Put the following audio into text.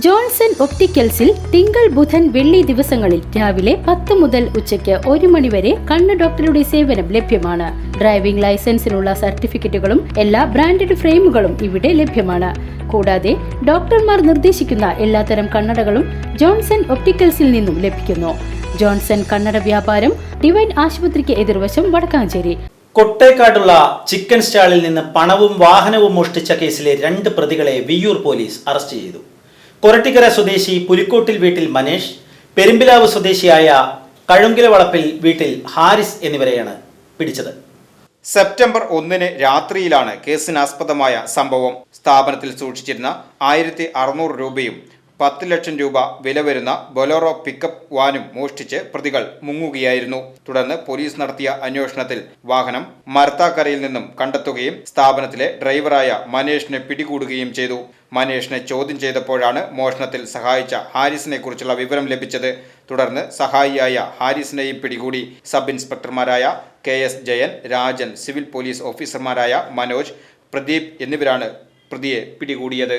Johnson ഒപ്റ്റിക്കൽസിൽ തിങ്കൾ ബുധൻ വെള്ളി ദിവസങ്ങളിൽ രാവിലെ പത്ത് മുതൽ ഉച്ചയ്ക്ക് ഒരു മണിവരെ കണ്ണ് ഡോക്ടറുടെ സേവനം ലഭ്യമാണ്. ഡ്രൈവിംഗ് ലൈസൻസിനുള്ള സർട്ടിഫിക്കറ്റുകളും എല്ലാ ബ്രാൻഡഡ് ഫ്രെയിമുകളും ഇവിടെ ലഭ്യമാണ്. കൂടാതെ ഡോക്ടർമാർ നിർദ്ദേശിക്കുന്ന എല്ലാത്തരം കണ്ണടകളും ജോൺസൺ ഒപ്റ്റിക്കൽസിൽ നിന്നും ലഭിക്കുന്നു. ജോൺസൺ കണ്ണട വ്യാപാരം ഡിവൈൻ ആശുപത്രിക്ക് എതിർവശം വടക്കാഞ്ചേരി. കൊട്ടേക്കാടുള്ള ചിക്കൻ സ്റ്റാളിൽ നിന്ന് പണവും വാഹനവും മോഷ്ടിച്ച കേസിലെ രണ്ട് പ്രതികളെ വിയ്യൂർ പോലീസ് അറസ്റ്റ് ചെയ്തു. കൊരട്ടിക്കര സ്വദേശി പുലിക്കോട്ടിൽ വീട്ടിൽ മനേഷ് പെരുമ്പിലാവ് സ്വദേശിയായ കഴുങ്കില വളപ്പിൽ വീട്ടിൽ ഹാരിസ് എന്നിവരെയാണ് പിടിച്ചത്. സെപ്റ്റംബർ ഒന്നിന് രാത്രിയിലാണ് കേസിനാസ്പദമായ സംഭവം സ്ഥാപനത്തിൽ സൂക്ഷിച്ചിരുന്ന ആയിരത്തി അറുന്നൂറ് രൂപയും പത്ത് ലക്ഷം രൂപ വില വരുന്ന ബൊലോറോ പിക്കപ്പ് വാനും മോഷ്ടിച്ച് പ്രതികൾ മുങ്ങുകയായിരുന്നു. തുടർന്ന് പോലീസ് നടത്തിയ അന്വേഷണത്തിൽ വാഹനം മരത്താക്കരയിൽ നിന്നും കണ്ടെത്തുകയും സ്ഥാപനത്തിലെ ഡ്രൈവറായ മനേഷിനെ പിടികൂടുകയും ചെയ്തു. മനേഷിനെ ചോദ്യം ചെയ്തപ്പോഴാണ് മോഷണത്തിൽ സഹായിച്ച ഹാരിസിനെ കുറിച്ചുള്ള വിവരം ലഭിച്ചത്. തുടർന്ന് സഹായിയായ ഹാരിസിനെയും പിടികൂടി sub ഇൻസ്പെക്ടർമാരായ K S Jayan Rajan civil police ഓഫീസർമാരായ മനോജ് പ്രദീപ് എന്നിവരാണ് പ്രതിയെ പിടികൂടിയത്.